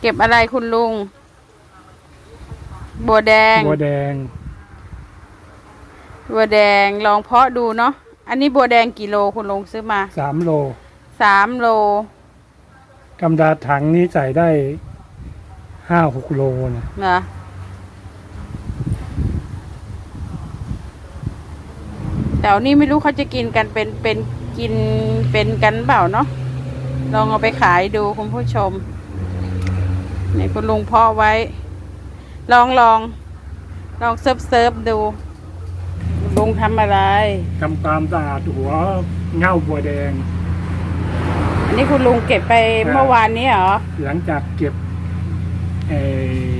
เก็บอะไรคุณลุง บัวแดง บัวแดง บัวแดงลองเพาะดูเนาะ อันนี้บัวแดงกี่โลคุณลุงซื้อมา สามโล สามโล กำดาถังนี้ใส่ได้ห้าหกโลนะนะแต่อันนี้ไม่รู้เขาจะกินกันเป็นเป็นกินเป็นกันเปล่าเนาะ ลองเอาไปขายดูคุณผู้ชม นี่คุณลุงเพาะไว้ ลองลองลองเซิร์ฟเซิร์ฟดูคุณลุงทำอะไร ทำความสะอาดหัวเง่าบัวแดง อันนี้คุณลุงเก็บไปครับเมื่อวานนี้เหรอ หลังจากเก็บเอ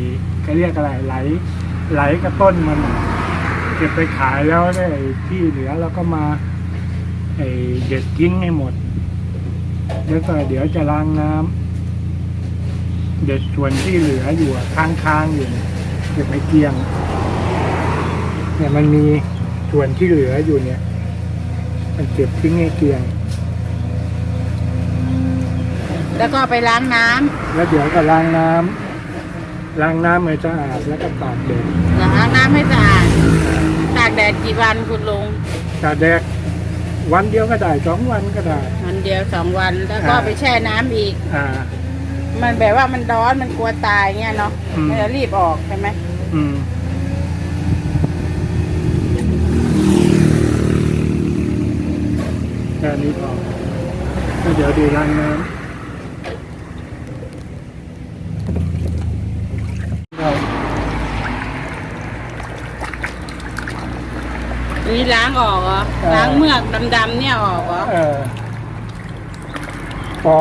อเขาเรียกอะไรไหล ไหลกระต้นมันน่ะเก็บไปขายแล้วได้ที่เหลือแล้วก็มาไอเด็ดทิ้งให้หมด แล้วก็เดี๋ยวจะล้างน้ำ เด็ดส่วนที่เหลืออยู่อะค้างๆอยู่เนี่ยเก็บไปเกลียง เนี่ยมันมีส่วนที่เหลืออยู่เนี่ย มันเก็บทิ้งให้เกลียง แล้วก็เอาไปล้างน้ำแล้วเดี๋ยวก็ล้างน้ำล้างน้ำให้สะอาดแล้วก็ตากแดดล้างน้ำให้สะอาดตากแดดกี่วันคุณลุงตากแดดวันเดียวก็ได้สองวันก็ได้ วันเดียวสองวันแล้วก็อ่าไปแช่น้ำอีก อ่า มันแบบว่ามันร้อนมันกลัวตายเงี้ยเนาะอืม มันจะรีบออกใช่ไหมอืม แค่นี้พอแล้วเดี๋ยวดูล้างน้ำเราอันนี้ล้างออกเหรอล้างเมือกดำๆเนี่ยออกเหรอเออพอ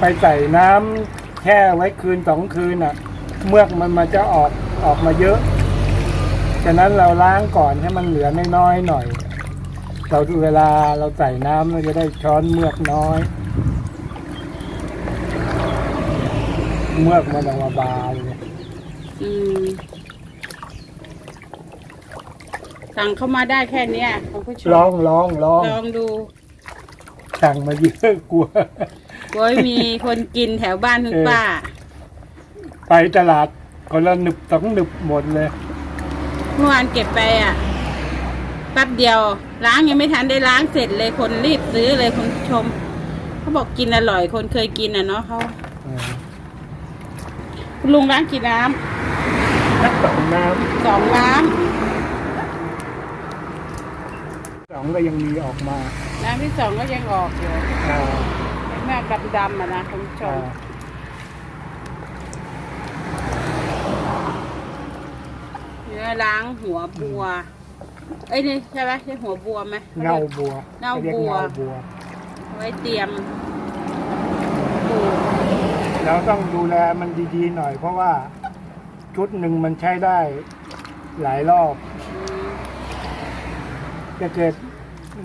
ไปใส่น้ำแช่ไว้คืนสองคืนอะ เมือกมันมาจะออกออกมาเยอะ ฉะนั้นเราล้างก่อนให้มันเหลือน้อยๆหน่อย เราเวลาเราใส่น้ำเราจะได้ช้อนเมือกน้อย เมือกมันออกมาบานเลยอืมสั่งเข้ามาได้แค่เนี้ยคุณผู้ชมลองลองลองลองดู สั่งมาเยอะกลัว กลัวมีคนกินแถวบ้านคุณเออป้า ไปตลาดคนละหนึบสองหนึบหมดเลย เมื่อวานเก็บไปอะแป๊บเดียว ล้างยังไม่ทันได้ล้างเสร็จเลยคนรีบซื้อเลยคุณผู้ชม เขาบอกกินอร่อย คนเคยกินอะเนาะเขาเออคุณลุงล้างกี่น้นักสองน้ำสองน้ำสองก็ยังมีออกมาำน้ำที่สองก็ยังออกอยู่ อ่า แม่ดำดำๆอะนะคุณผู้ชอ่ามเนื้อล้างหัวบัว เอ้ยนี่ใช่ไหมใช่หัวบัวไหมเงาบัวเงารียกบัวเงาบัวเอาไว้เตรียมปลูกเราต้องดูแลมันดีๆหน่อย เพราะว่าชุดหนึ่งมันใช้ได้หลายรอบอืมจะเกิด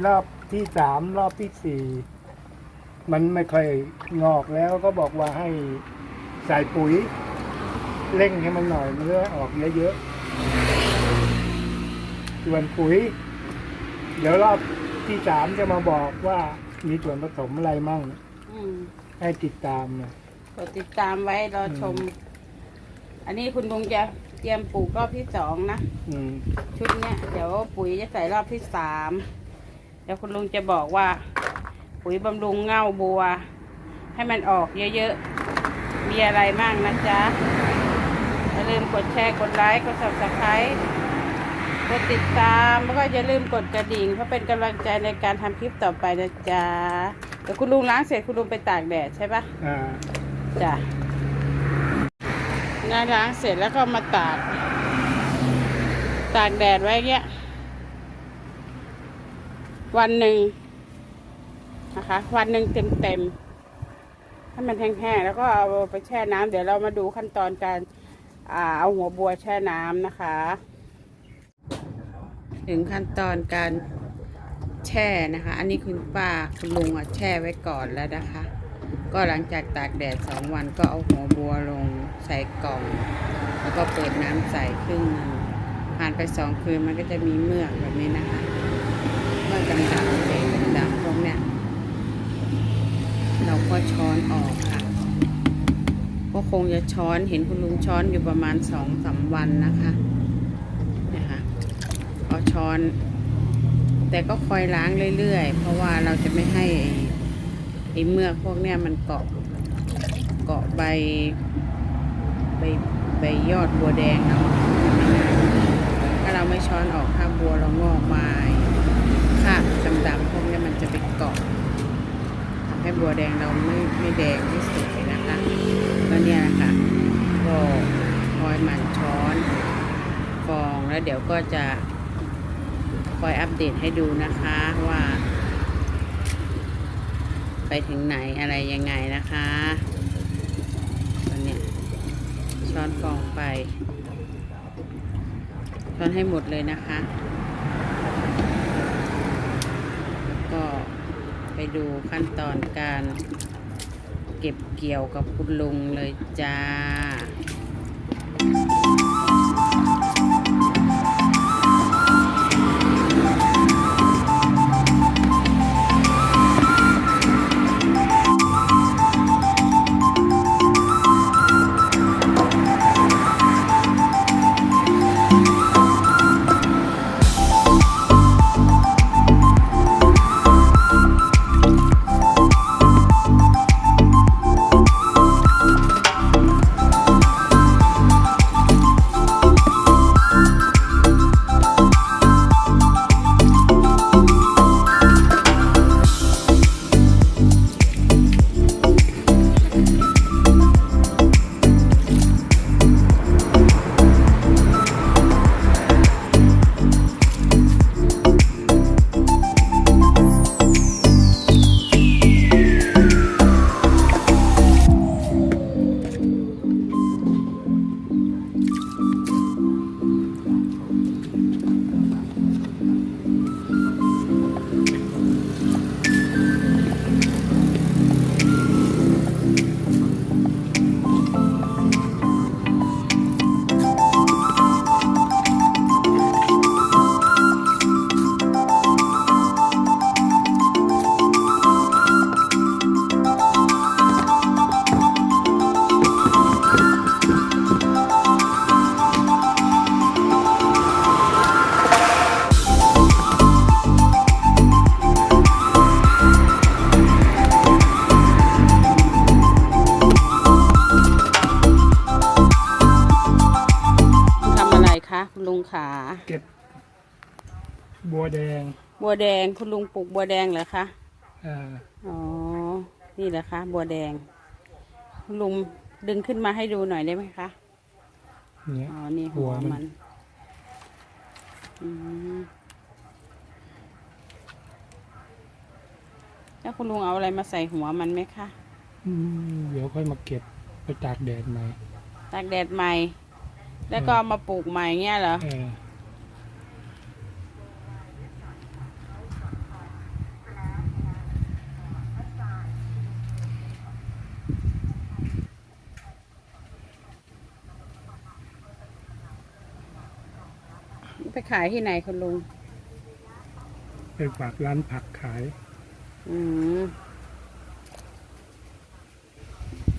รอบที่สามรอบที่สี่ มันไม่ค่อยงอกแล้วก็บอกว่าให้ใส่ปุ๋ยเร่งให้มันหน่อยมันจะได้ออกเยอะๆส่วนปุ๋ย เดี๋ยวรอบที่สามจะมาบอกว่ามีส่วนผสมอะไรมั่ง อืมให้ติดตามนะกดติดตามไว้รอชม อันนี้คุณลุงจะเตรียมปลูกรอบที่สองนะ อืมชุดเนี้ยเดี๋ยวปุ๋ยจะใส่รอบที่สามเดี๋ยวคุณลุงจะบอกว่า ปุ๋ยบำรุงเง่าบัว ให้มันออกเยอะๆ มีอะไรบ้างนะจ๊ะ อย่าลืมกดแชร์ กดไลค์ กด subscribe กดติดตามแล้วก็อย่าลืมกดกระดิ่งเพื่อเป็นกำลังใจในการทำคลิปต่อไปนะจ๊ะเดี๋ยวคุณลุงล้างเสร็จคุณลุงไปตากแดดใช่ปะอ่าจ้ะงานล้างเสร็จแล้วก็มาตาก ตากแดดไว้เงี้ย วันหนึ่ง นะคะ วันหนึ่งเต็มเต็มๆให้มันแห้งๆแล้วก็เอาไปแช่น้ำเดี๋ยวเรามาดูขั้นตอนการอเอาหัวบัวแช่น้ำนะคะ ถึงขั้นตอนการแช่นะคะ อันนี้คุณป้าคุณลุงอะแช่ไว้ก่อนแล้วนะคะ ก็หลังจากตากแดดสองวันก็เอาหัวบัวลงใส่กล่อง แล้วก็เปิดน้ำใส่ครึ่งนึงผ่านไปสองคืนมันก็จะมีเมือกแบบนี้นะคะ เมือกดำๆเศษดำๆพวกเนี้ย เราก็ช้อนออกค่ะ ก็คงจะช้อนเห็นคุณลุงช้อนอยู่ประมาณสองสามวันนะคะนะคะเอาช้อน แต่ก็คอยล้างเรื่อยๆ เพราะว่าเราจะไม่ให้ไอ้เมือกพวกเนี้ยมันเกาะเกาะใบใบใบยอดบัวแดงเนาะถ้าเราไม่ช้อนออกถ้าบัวเรางอกมาคราบดำๆพวกนี้มันจะไปเกาะ ให้บัวแดงเราไม่ไม่แดงไม่สวยนะคะก็เนี่ยแหละค่ะก็คอยหมั่นช้อนฟองแล้วเดี๋ยวก็จะคอยอัปเดตให้ดูนะคะว่า ไปถึงไหนอะไรยังไงนะคะตอนเนี้ยช้อนฟองไปช้อนให้หมดเลยนะคะ แล้วก็ไป ดูขั้นตอนการเก็บเกี่ยวกับคุณลุงเลยจ้า ขา เก็บ บัวแดง บัวแดงคุณลุงปลูกบัวแดงเหรอคะเอ่ออ๋อ นี่แหละคะบัวแดง คุณลุงดึงขึ้นมาให้ดูหน่อยได้ไหมคะเนี่ยอ๋อนี่หัวหัวมัมันนอืมแล้วคุณลุงเอาอะไรมาใส่หัวมันไหมคะอืมเดี๋ยวค่อยมาเก็บไปตากแดดใหม่ ตากแดดใหม่ แล้วก็เอามาปลูกใหม่เงี้ยเหรอ เออไปขายที่ไหนคุณลุง ไปฝากร้านผักขาย อืม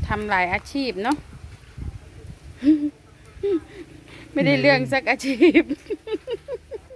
ทำหลายอาชีพเนาะ ไม่ได้เรื่องสักอาชีพ